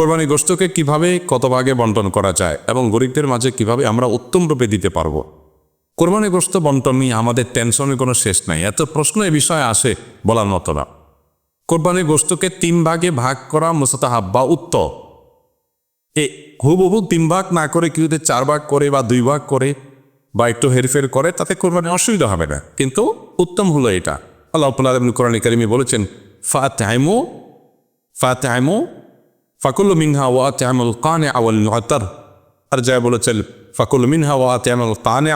কোরবানি গোস্তকে কীভাবে কত ভাগে বন্টন করা যায় এবং গরিবদের মাঝে কীভাবে আমরা উত্তম রূপে দিতে পারব? কোরবানি গোস্ত বন্টন নিয়ে আমাদের টেনশনের কোনো শেষ নাই। এত প্রশ্ন এ বিষয়ে আসে বলার মতো না। কোরবানি গোস্তকে তিন ভাগে ভাগ করা মুসাতাহাব বা উত্তম এ হুবহু তিন ভাগ না করে কেউ চার ভাগ করে বা দুই ভাগ করে বা একটু হেরফের করে, তাতে কোরবানি অসুবিধা হবে না। কিন্তু উত্তম হলো এটা। আল্লাহ আলম কোরআন কারিমি বলেছেন ফা তাইমো ফা তাইমো ফাকুল মিনহা ওয়া তামুল কানে আওয়াল মুআতার আর যায় বলেছেন ফাকুল মিনহা ওয়া তামুল কানে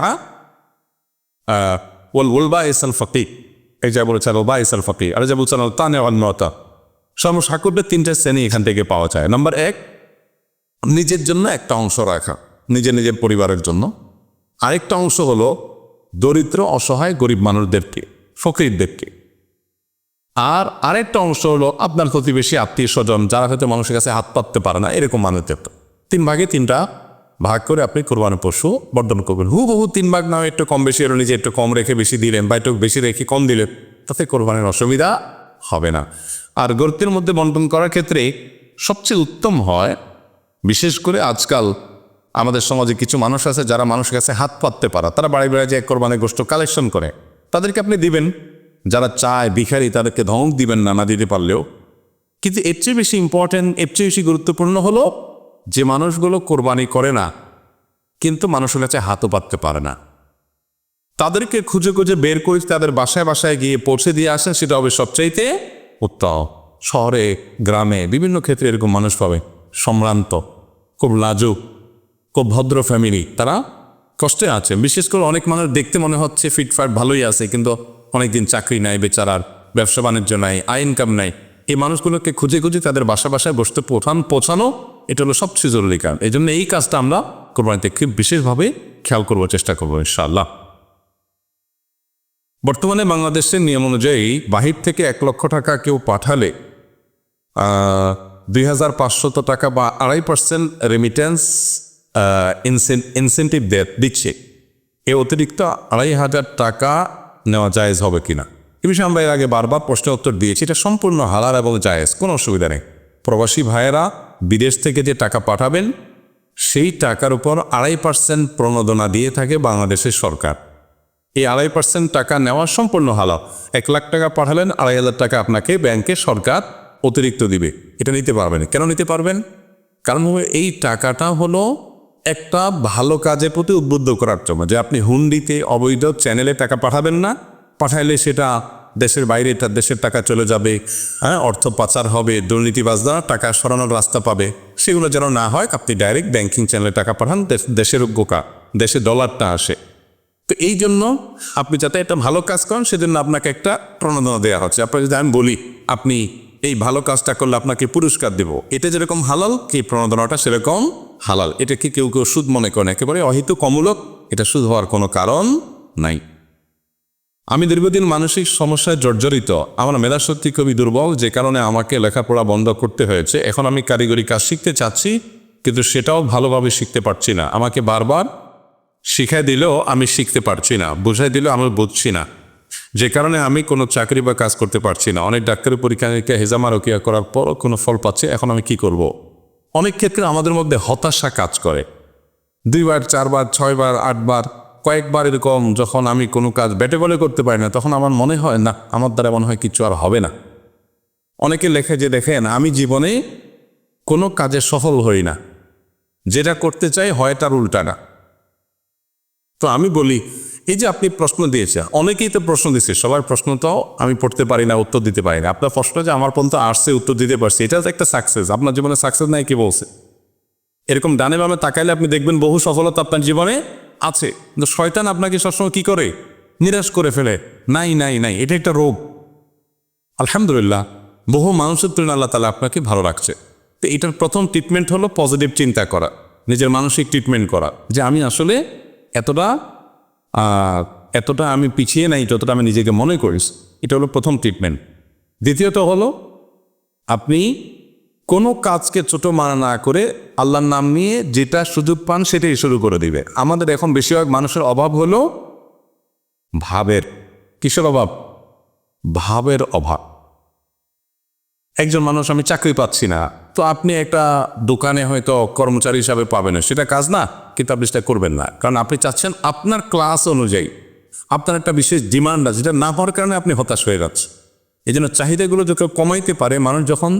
ওয়াল ওলবা ইসাল ফকি এই যা বলেছেন ওলবা ইসাল ফকি আর যা বলছেন তানে ওয়াল মুআতার সমসাকুরের তিনটে শ্রেণি এখান থেকে পাওয়া যায়। নাম্বার এক, নিজের জন্য একটা অংশ রাখা, নিজের নিজের পরিবারের জন্য। আরেকটা অংশ হলো দরিদ্র, অসহায়, গরিব মানুষদেরকে, ফকিরদেরকে। আর আরেকটা অংশ হলো আপনার প্রতিবেশী আত্মীয় স্বজন, যারা হয়তো মানুষের কাছে হাত পাততে পারে না, এরকম মানুষদের। তিন ভাগে তিনটা ভাগ করে আপনি কোরবানি পশু বর্ধন করবেন। হু বহু তিন ভাগ না একটু কম বেশি এলো নিজে একটু কম রেখে বেশি দিলেন বা একটু বেশি রেখে কম দিলেন, তাতে কোরবানির অসুবিধা হবে না। আর গর্তের মধ্যে বন্টন করার ক্ষেত্রে সবচেয়ে উত্তম হয়, বিশেষ করে আজকাল আমাদের সমাজে কিছু মানুষ আছে যারা মানুষের কাছে হাত পাততে পারা তারা বাড়ি বাড়ি যে কোরবানি গোষ্ঠ কালেকশন করে। তাদেরকে আপনি দিবেন। যারা চায় ভিখারি তাদেরকে ধমক দিবেন না না দিতে পারলেও। কিন্তু এর চেয়ে বেশি ইম্পর্টেন্ট এর চেয়ে বেশি গুরুত্বপূর্ণ হলো যে মানুষগুলো কোরবানি করে না, কিন্তু মানুষের কাছে হাতও পাততে পারে না। তাদেরকে খুঁজে খুঁজে বের করে তাদের বাসায় বাসায় গিয়ে পৌঁছে দিয়ে আসেন, সেটা হবে সবচাইতে উত্তম। শহরে, গ্রামে বিভিন্ন ক্ষেত্রে এরকম মানুষ পাবে। সম্ভ্রান্ত, খুব লাজুক, খুব ভদ্র ফ্যামিলি তারা কষ্টে আছে। বিশেষ করে অনেক মানুষ দেখতে মনে হচ্ছে ফিটফাট ভালোই আছে, কিন্তু অনেকদিন চাকরি নাই, বেচারার ব্যবসা বাণিজ্য নাই, আয় ইনকাম নাই। এই মানুষগুলোকে খুঁজে খুঁজে তাদের বাসা বাসায় বসতে পৌঁছান পৌঁছানো, এটা হলো সবচেয়ে জরুরি কাজ। এই জন্য এই কাজটা আমরা কোরবানিতে খুব বিশেষভাবে খেয়াল করব, চেষ্টা করব, ইনশাআল্লাহ। বর্তমানে বাংলাদেশের নিয়ম অনুযায়ী বাহির থেকে এক লক্ষ টাকা কেউ পাঠালে দুই হাজার পাঁচশত টাকা বা আড়াই পার্সেন্ট রেমিটেন্স ইনসেন্টিভ দিচ্ছে। এ অতিরিক্ত আড়াই হাজার টাকা নেওয়া জায়েজ হবে কিনা? এ বিষয়ে আমরা এর আগে বারবার প্রশ্ন উত্তর দিয়েছি। এটা সম্পূর্ণ হালাল এবং জায়েজ, কোনো অসুবিধা নেই। প্রবাসী ভাইয়েরা বিদেশ থেকে যে টাকা পাঠাবেন, সেই টাকার উপর আড়াই পার্সেন্ট প্রণোদনা দিয়ে থাকে বাংলাদেশের সরকার। এই আড়াই পার্সেন্ট টাকা নেওয়া সম্পূর্ণ হালাল। এক লাখ টাকা পাঠালেন, আড়াই হাজার টাকা আপনাকে ব্যাংকে সরকার অতিরিক্ত দিবে। এটা নিতে পারবেন। কেন নিতে পারবেন? কারণ এই টাকাটা হলো একটা ভালো কাজের প্রতি উদ্বুদ্ধ করার জন্য, যে আপনি হুন্ডিতে অবৈধ চ্যানেলে টাকা পাঠাবেন না, পাঠাইলে সেটা দেশের বাইরে তার দেশের টাকা চলে যাবে হ্যাঁ অর্থ পাচার হবে দুর্নীতিবাজরা টাকা সরানোর রাস্তা পাবে। সেগুলো যেন না হয়, আপনি ডাইরেক্ট ব্যাংকিং চ্যানেলে টাকা পাঠান, দেশ- দেশের গোকা, দেশে ডলারটা আসে। তো এই জন্য আপনি যাতে একটা ভালো কাজ করেন, সেজন্য আপনাকে একটা প্রণোদনা দেওয়া হচ্ছে। আপনার যদি আমি বলি, আপনি এই ভালো কাজটা করলে আপনাকে পুরস্কার দেব, এটা যেরকম হালাল কি প্রণোদনাটা সেরকম হালাল। এটা কি কেউ কেউ সুদ মনে করেন? একেবারে অহিত কমূলক এটা সুদ হওয়ার কোনো কারণ নাই। আমি দীর্ঘদিন মানসিক সমস্যায় জর্জরিত। আমার মেধাশক্তি খুবই দুর্বল, যে কারণে আমাকে লেখাপড়া বন্ধ করতে হয়েছে। এখন আমি কারিগরি কাজ শিখতে চাচ্ছি, কিন্তু সেটাও ভালোভাবে শিখতে পারছি না। আমাকে বারবার শিখাই দিলেও আমি শিখতে পারছি না, বুঝাই দিলেও আমি বুঝছি না। যে কারণে আমি কোনো চাকরি বা কাজ করতে পারছি না। অনেক ডাক্তারি পরীক্ষা নিরীক্ষা হেজামা রকিয়া করার পরও কোনো ফল পাচ্ছে। এখন আমি কি করব। অনেক ক্ষেত্রে আমাদের মধ্যে হতাশা কাজ করে। দুইবার, চারবার, ছয়বার, আটবার, কয়েকবার এরকম যখন আমি কোনো কাজ ব্যাটে বলে করতে পারি না, তখন আমার মনে হয়, না, আমার দ্বারা মনে হয় কিছু আর হবে না। অনেকে লেখে যে, দেখেন, আমি জীবনে কোনো কাজে সফল হই না। যেটা করতে চাই হয় তার উল্টা না। তো আমি বলি এই যে আপনি প্রশ্ন দিয়েছেন, অনেকেই তো প্রশ্ন দিচ্ছে, সবার প্রশ্ন তো আমি পড়তে পারি না, উত্তর দিতে পারি না। আপনার প্রশ্ন যে আমার পর্যন্ত আসছে, উত্তর দিতে পারছি, এটা একটা সাকসেস আপনার জীবনে সাকসেস নাই কি বলছে? এরকম ডানে বামে তাকাইলে আপনি দেখবেন বহু সফলতা আপনার জীবনে আছে। কিন্তু শয়তান আপনাকে সবসময় কি করে? নিরাশ করে ফেলে। নাই নাই নাই, এটা একটা রোগ। আলহামদুলিল্লাহ, বহু মানুষের তুলনায় আল্লাহ তালা আপনাকে ভালো রাখছে। তো এটার প্রথম ট্রিটমেন্ট হলো পজিটিভ চিন্তা করা, নিজের মানসিক ট্রিটমেন্ট করা, যে আমি আসলে এতটা এতটা আমি পিছিয়ে নাই, যতটা আমি নিজেকে মনে করিস এটা হলো প্রথম ট্রিটমেন্ট দ্বিতীয়ত হলো, আপনি কোনো কাজকে ছোট মানা না করে আল্লাহর নাম নিয়ে যেটা সুযোগ পান সেটাই শুরু করে দিবে। আমাদের এখন বেশিরভাগ মানুষের অভাব হলো ভাবের। কিসের অভাব? ভাবের অভাব। একজন মানুষ, আমি চাকরি পাচ্ছি না, তো আপনি একটা দোকানে হয়তো কর্মচারী হিসাবে পাবেন, সেটা কাজ না। আপনি করবেন না। কারণ আপনি চাচ্ছেন আপনার ক্লাস অনুযায়ী, আপনার একটা বিশেষ ডিমান্ড আছে, যেটা না হওয়ার কারণে আপনি হতাশ হয়ে যাচ্ছেন। এই জন্য চাহিদাগুলো যখন কমাইতে পারে, মানুষ যখন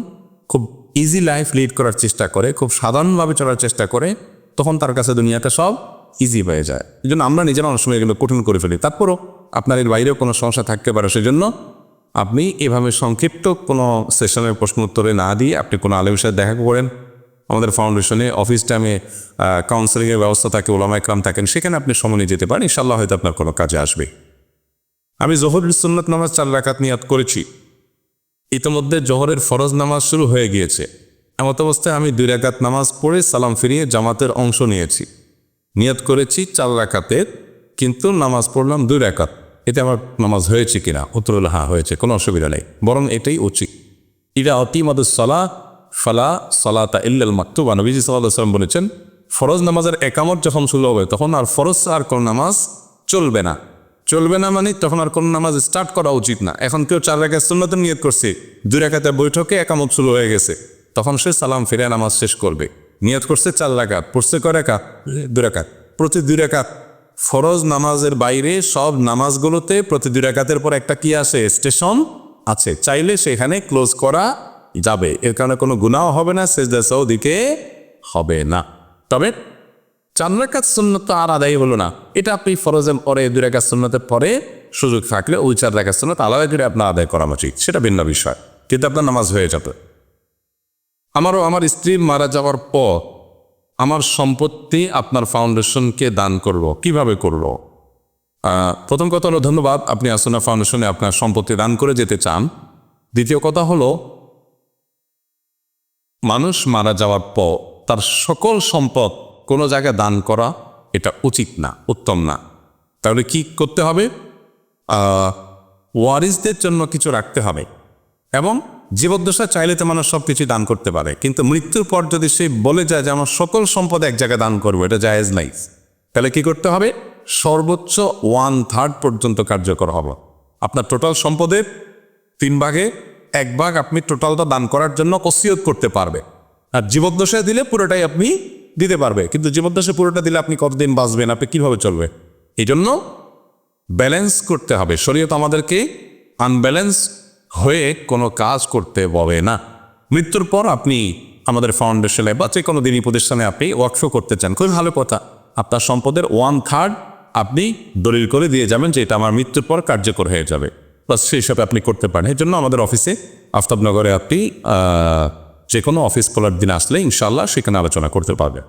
খুব ইজি লাইফ লিড করার চেষ্টা করে, খুব সাধারণভাবে চলার চেষ্টা করে, তখন তার কাছে দুনিয়াটা সব ইজি হয়ে যায়। এই জন্য আমরা নিজেরা অনেক সময় এগুলো কঠিন করে ফেলি। তারপরও আপনার এর বাইরেও কোনো সমস্যা থাকতে পারে, সেজন্য আপনি এভাবে সংক্ষিপ্ত কোনো সেশনের প্রশ্ন উত্তরে না দিয়ে আপনি কোনো আলেমের সাথে দেখা করেন আমাদের ফাউন্ডেশনে অফিস টাইমে কাউন্সেলিংয়ের ব্যবস্থা থাকে, ওলামা একরাম থাকেন, সেখানে আপনি সময় নিয়ে যেতে পারেন ইনশাল্লাহ হয়তো আপনার কোনো কাজে আসবে। আমি জহরুল সুন্নত নামাজ চার রাকাত নিয়াত করেছি। ইতিমধ্যে জহরের ফরজ নামাজ শুরু হয়ে গিয়েছে। এমত অবস্থায় আমি দুই রাকাত নামাজ পড়ে সালাম ফিরিয়ে জামাতের অংশ নিয়েছি। নিয়ত করেছি চার রাকাতের, কিন্তু নামাজ পড়লাম দুই রাকাত। এতে আমার নামাজ হয়েছে কিনা, উত্তরুল হ্যাঁ হয়েছে, কোনো অসুবিধা নেই। বরং এটাই উচিত। ইরা অতিমাদুস সলা ফালা সলাতা ইল্লাল মাকতুবা। নবীজি সাল্লাহ সাল্লাম বলেছেন, ফরজ নামাজের একামত যখন শুরু হবে, তখন আর ফরজ আর কোন নামাজ চলবে না। চলবে না মানে তখন আর কোন নামাজ স্টার্ট করা উচিত না। এখন কেউ চার রেখা সুন্নতের নিয়ত করছে, দুই রেখাতে বৈঠকে একামত শুরু হয়ে গেছে, তখন সে সালাম ফিরে নামাজ শেষ করবে। নিয়ত করছে চার রাকাত, পড়ছে কয় রেখা দুই রেখাত প্রতি দুই রেখাত ফরজ নামাজের বাইরে সব নামাজগুলোতে প্রতি দুই রেখাতের পর একটা কি আসে? স্টেশন আছে। চাইলে সেখানে ক্লোজ করা যাবে। এর কারণে কোনো গুণাও হবে না, সেজদা সৌদিকে হবে না। তবে চার রাকাত সুন্নত আর আদায় হলো না। এটা আপনি ফরজের পরে দুই রাকাত সুন্নতের পরে সুযোগ থাকলে ওই চার রাকাত সুন্নত আলাদা করে আপনার আদায় করা উচিত। সেটা ভিন্ন বিষয়। কিন্তু আপনার নামাজ হয়ে যাবে। আমারও আমার স্ত্রী মারা যাওয়ার পর আমার সম্পত্তি আপনার ফাউন্ডেশনকে দান করব কীভাবে করব প্রথম কথা হলো, ধন্যবাদ, আপনি আসনা ফাউন্ডেশনে আপনার সম্পত্তি দান করে যেতে চান। দ্বিতীয় কথা হলো মানুষ মারা যাওয়ার পর তার সকল সম্পদ কোনো জায়গায় দান করা এটা উচিত না, উত্তম না। তাহলে কি করতে হবে? ওয়ারিসদের জন্য কিছু রাখতে হবে এবং জীবদ্দশা চাইলে তো মানুষ সব কিছু দান করতে পারে, কিন্তু মৃত্যুর পর যদি সে বলে যায় যে আমার সকল সম্পদ এক জায়গায় দান করব, এটা জায়েজ নাই। তাহলে কি করতে হবে? সর্বোচ্চ ওয়ান থার্ড পর্যন্ত কার্যকর হবে। আপনার টোটাল সম্পদের তিন ভাগে এক ভাগ আপনি টোটালটা দান করার জন্য কসিয়ত করতে পারবে। আর জীবদ্দশায় দিলে পুরোটাই আপনি দিতে পারবে। কিন্তু জীবদ্দশায় পুরোটা দিলে আপনি কতদিন বাঁচবেন? আপনি কীভাবে চলবে? এই জন্য ব্যালেন্স করতে হবে। শরীয়ত আমাদেরকে আনব্যালেন্স হয়ে কোনো কাজ করতে বলে না। মৃত্যুর পর আপনি আমাদের ফাউন্ডেশনে বা যে কোনো দিনই প্রতিষ্ঠানে আপনি ওয়ার্কশপ করতে চান, খুবই ভালো কথা। আপনার সম্পদের ওয়ান থার্ড আপনি দলিল করে দিয়ে যাবেন যে এটা আমার মৃত্যুর পর কার্যকর হয়ে যাবে। প্লাস সেই হিসাবে আপনি করতে পারেন। এই জন্য আমাদের অফিসে আফতাবনগরে আপনি যে কোনো অফিস খোলার দিন আসলে ইনশাল্লাহ সেখানে আলোচনা করতে পারবেন।